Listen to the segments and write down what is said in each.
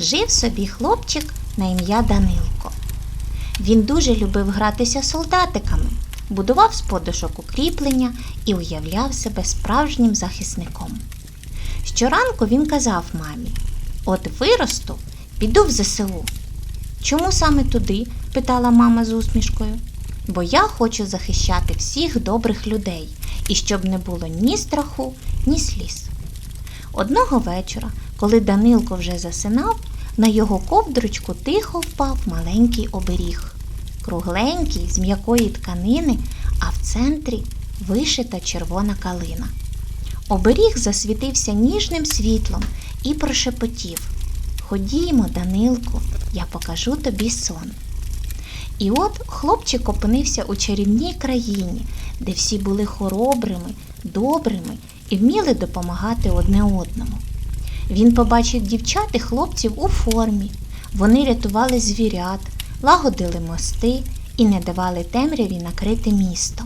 Жив собі хлопчик на ім'я Данилко. Він дуже любив гратися солдатиками, будував з подушок укріплення і уявляв себе справжнім захисником. Щоранку він казав мамі: От виросту, піду в ЗСУ. Чому саме туди? питала мама з усмішкою. Бо я хочу захищати всіх добрих людей і щоб не було ні страху, ні сліз. Одного вечора, коли Данилко вже засинав, на його ковдрочку тихо впав маленький оберіг, кругленький з м'якої тканини, а в центрі вишита червона калина. Оберіг засвітився ніжним світлом і прошепотів Ходімо, Данилку, я покажу тобі сон. І от хлопчик опинився у чарівній країні, де всі були хоробрими, добрими і вміли допомагати одне одному. Він побачив дівчат і хлопців у формі. Вони рятували звірят, лагодили мости і не давали темряві накрити місто.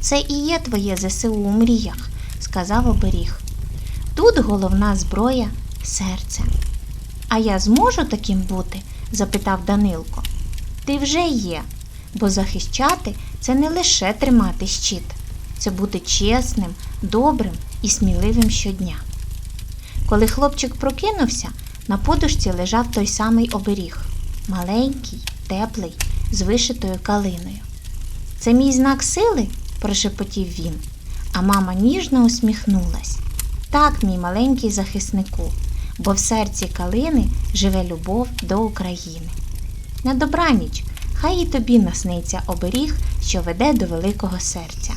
Це і є твоє ЗСУ у мріях, сказав оберіг. Тут головна зброя серце. А я зможу таким бути? запитав Данилко. Ти вже є, бо захищати це не лише тримати щит, це бути чесним, добрим і сміливим щодня. Коли хлопчик прокинувся, на подушці лежав той самий оберіг маленький, теплий, з вишитою калиною. Це мій знак сили? прошепотів він, а мама ніжно усміхнулась. Так, мій маленький захиснику, бо в серці калини живе любов до України. На добраніч, хай і тобі насниться оберіг, що веде до великого серця.